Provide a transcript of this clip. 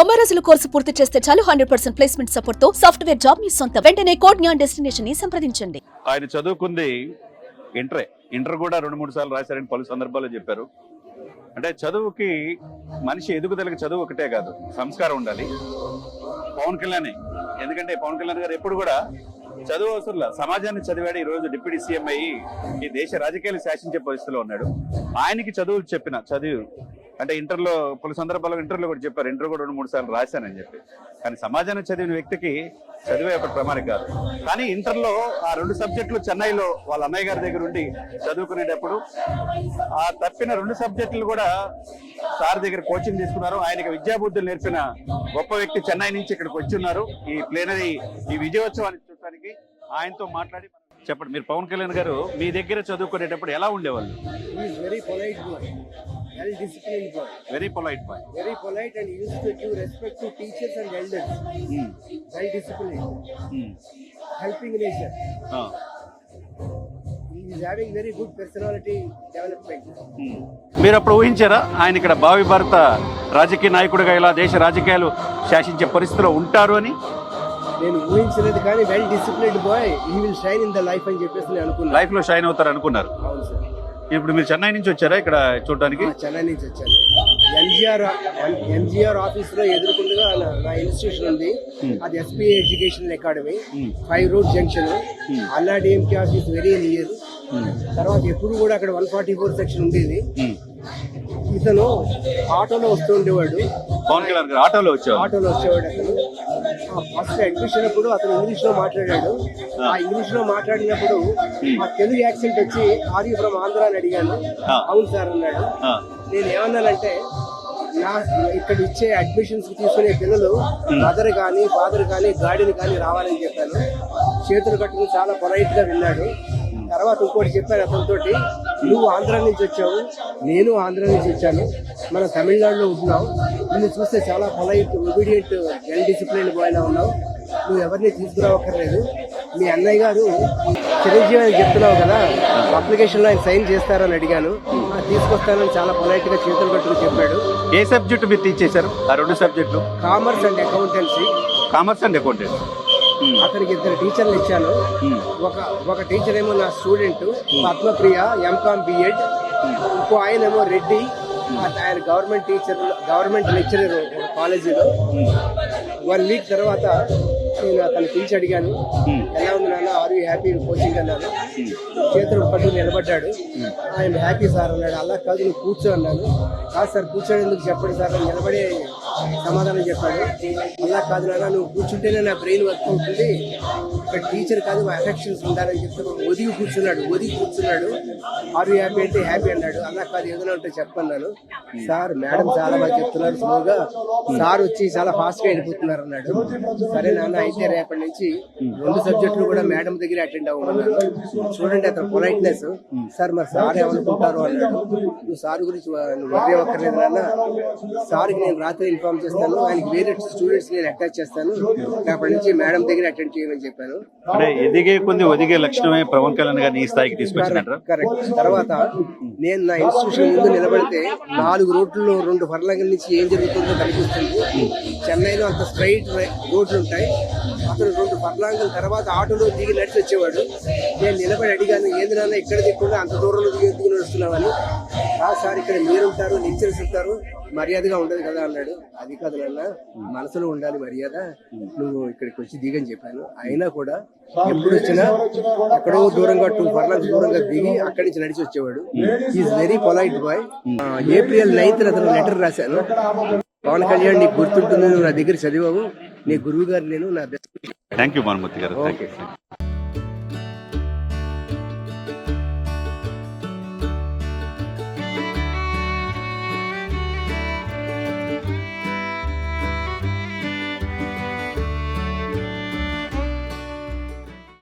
తొంభై రోజుల కోర్సు పూర్తి చేస్తే చాలు హండ్రెడ్ పర్సెంట్ ప్లేస్మెంట్ సపోర్ట్తో సాఫ్ట్వేర్ జాబ్ మీ సొంత. వెంటనే కోడ్ జ్ఞాన్ డెస్టినేషన్ని సంప్రదించండి. ఆయన చదువుకుంది ఇంటరే. ఇంటర్ కూడా రెండు మూడు సార్లు రాశారని పలు సందర్భాల్లో చెప్పారు. అంటే చదువుకి మనిషి ఎదుగుదలకి చదువు ఒకటే కాదు సంస్కారం ఉండాలి. పవన్ కళ్యాణ్. ఎందుకంటే పవన్ కళ్యాణ్ గారు ఎప్పుడు కూడా చదువు అవసరంలా. సమాజాన్ని చదివాడు ఈ రోజు డిప్యూటీ సీఎం అయ్యి ఈ దేశ రాజకీయాలు శాసించే పరిస్థితిలో ఉన్నాడు. ఆయనకి చదువులు చెప్పిన చదువు అంటే ఇంటర్లో పలు సందర్భాల్లో ఇంటర్లో కూడా చెప్పారు. ఇంటర్ కూడా రెండు మూడు సార్లు రాశానని చెప్పి. కానీ సమాజాన్ని చదివిన వ్యక్తికి చదివే ఒక ప్రమాణం కాదు. కానీ ఇంటర్లో ఆ రెండు సబ్జెక్టులు చెన్నైలో వాళ్ళ అన్నయ్య గారి దగ్గర ఉండి చదువుకునేటప్పుడు ఆ తప్పిన రెండు సబ్జెక్టులు కూడా సార్ దగ్గర కోచింగ్ తీసుకున్నారు. ఆయనకి విద్యాబుద్ధులు నేర్పిన గొప్ప వ్యక్తి చెన్నై నుంచి ఇక్కడికి వచ్చి ఉన్నారు. ఈ ప్లేనరీ ఈ విజయోత్సవాన్ని చూడటానికి ఆయనతో మాట్లాడి చెప్పండి. మీరు పవన్ కళ్యాణ్ గారు మీ దగ్గర చదువుకునేటప్పుడు ఎలా ఉండేవాళ్ళు? Well disciplined boy, very polite boy very polite and he used to give respect to teachers and elders. Well disciplined, helping nature. He is having very good personality development. మీరు అప్పుడు ఊహించారా ఆయన ఇక్కడ భావి భారత రాజకీయ నాయకుడిగా ఇలా దేశ రాజకీయాలు శాసించే పరిస్థితిలో ఉంటారు అని నేను ఊహించలేదు కానీ well disciplined boy he will shine in the life అని చెప్పేసి నేను అనుకున్నాను లైఫ్లో షైన్ అవుతారు అనుకున్నారు అవును సార్ ఇప్పుడు మీరు చెన్నై నుంచి వచ్చారా ఇక్కడ చూడటానికి? ఆ, చెన్నై నుంచి వచ్చాను. ఎంజిఆర్ ఎంజిఆర్ ఆఫీస్లో ఎదుర్కొండగా నా- ఇన్స్టిట్యూషన్ ఉంది. అది SBI educational academy. Five road junction Anna DMK office very near తర్వాత ఎప్పుడు కూడా అక్కడ వన్ ఫార్టీ ఫోర్ సెక్షన్ ఉండేది. ఇతను ఆటోలో వస్తూ ఉండేవాడు. పవన్ కళ్యాణ్ గారు ఆటోలో వచ్చారు ఆటోలో వచ్చేవాడు అతను. ఫస్ట్ అడ్మిషన్ అప్పుడు అతను ఇంగ్లీష్లో మాట్లాడాడు. ఆ. ఇంగ్లీష్లో మాట్లాడినప్పుడు ఆ తెలుగు యాక్సెంట్ వచ్చి ఆర్ ఫ్రమ్ ఆంధ్ర? అని అడిగాను. అవును సార్ అన్నాడు. నేను ఏమన్నానంటే నా ఇక్కడ ఇచ్చే అడ్మిషన్స్ తీసుకునే పిల్లలు మదర్ కానీ ఫాదర్ కానీ గాడిని కానీ రావాలని చెప్పాను. చేతులు కట్టుకుని చాలా పొలైట్గా విన్నాడు. తర్వాత ఇంకోటి చెప్పాను అతనితోటి నువ్వు ఆంధ్ర నుంచి వచ్చావు నేను ఆంధ్ర నుంచి వచ్చాను మనం తమిళనాడులో ఉంటున్నావు నిన్ను చూస్తే చాలా పొలైట్ ఒబీడియంట్ వెల్ డిసిప్లిన్ బాయ్లా ఉన్నావు. నువ్వు ఎవరిని తీసుకురావక్కర్లేదు. మీ అన్నయ్య గారు చిరంజీవి అని చెప్తున్నావు కదా అప్లికేషన్లో ఆయన సైన్ చేస్తారని అడిగాను. "ఆ, తీసుకొస్తానని చాలా పొలైట్గా చేతులు కట్టుకుని చెప్పాడు. ఏ సబ్జెక్టు మీరు టీచ్ చేశారు? ఆ రెండు సబ్జెక్టులు commerce and accountancy commerce and accountant అతనికి ఇద్దరు టీచర్లు ఇచ్చాను. ఒక ఒక టీచర్ ఏమో నా స్టూడెంట్ పద్మప్రియ ఎంకామ్ బిఎడ్ ఇంకో ఆయన ఏమో రెడ్డి ఆయన గవర్నమెంట్ టీచర్ గవర్నమెంట్ లెక్చరర్ కాలేజీలో. వన్ వీక్ తర్వాత నేను అతను పిలిచి అడిగాను. ఎలా ఉంది నాన్న? ఆర్ యూ హ్యాపీ కోచింగ్ అన్నాను. చేతులు పట్టు నిలబడ్డాడు. ఆయన హ్యాపీ సార్ అన్నాడు. అలా కాదు నువ్వు కూర్చో అన్నాను. కాదు సార్ కూర్చోని ఎందుకు చెప్పండి సార్? నిలబడే సమాధానం చెప్పాడు. అలా కాదు నాన్న నువ్వు కూర్చుంటేనే నా బ్రెయిన్ వర్క్ అవుతుంది. ఇక్కడ టీచర్ కాదు అఫెక్షన్స్ ఉండాలని చెప్తే ఒదిగి కూర్చున్నాడు. ఒదిగి కూర్చున్నాడు. ఆరు హ్యాపీ అంటే హ్యాపీ అన్నాడు. అలా కాదు ఏదైనా ఉంటే చెప్పన్నాను సార్ మేడం చాలా బాగా చెప్తున్నారు స్లోగా సార్ వచ్చి చాలా ఫాస్ట్గా వెళ్ళిపోతున్నారు అన్నాడు. సరే నాన్న అయితే రేపటి నుంచి రెండు సబ్జెక్టులు కూడా మేడం దగ్గర అటెండ్ అవ్వమన్నాను. చూడండి అతను పొలైట్నెస్ సార్ మరి సార్ ఏమనుకుంటారు? అన్నాడు. నువ్వు సార్ గురించి నువ్వు వర్రీ అవ్వక్కర్లేదు నాన్న. సార్కి నేను రాత్రి ఇన్ఫార్మ్ చేస్తాను. ఆయనకి వేరే స్టూడెంట్స్ నేను అటాచ్ చేస్తాను. రేపటి నుంచి మేడం దగ్గర అటెండ్ చేయమని చెప్పాను. అంటే ఎదిగే కొంది ఒదిగే లక్షణమే పవన్ కళ్యాణ్ గారిని ఈ స్థాయికి తీసుకొచ్చినట్టు కరెక్ట్ తర్వాత నేను నా ఇన్స్టిట్యూషన్ ముందు నిలబడితే నాలుగు రోడ్లలో రెండు ఫర్లంగల నుంచి ఏం జరుగుతుందో కనిపిస్తుంది. చెన్నైలో అంత స్ట్రైట్ రోడ్లు ఉంటాయి. అతను రెండు ఫర్లాంగుల తర్వాత ఆటోలో దిగి నడిచి వచ్చేవాడు. నేను నిలబడి అడిగాను ఏంది నాన్న ఇక్కడ దిక్కుండా అంత దూరంలో దిగి దిగి నడుస్తున్నామని "ఆ సార్ ఇక్కడ మీరుంటారు లెక్చర్స్ ఉంటారు మర్యాదగా ఉండదు కదా అన్నాడు. అది కాదు నాన్న మనసులో ఉండాలి మర్యాద. నువ్వు ఇక్కడికి వచ్చి దిగని చెప్పాను. అయినా కూడా ఎప్పుడు వచ్చినా ఎక్కడో దూరంగా టూ పర్లాంగ్ దూరంగా దిగి అక్కడి నుంచి నడిచి వచ్చేవాడు. Is very polite boy April ninth అతను లెటర్ రాశాను. పవన్ కళ్యాణ్ నీకు గుర్తుంటుంది నువ్వు నా దగ్గర చదివావు. నీ గురువు గారు నేను నా బెస్ట్ థ్యాంక్ యూ మన్మూర్తి గారు. Thank you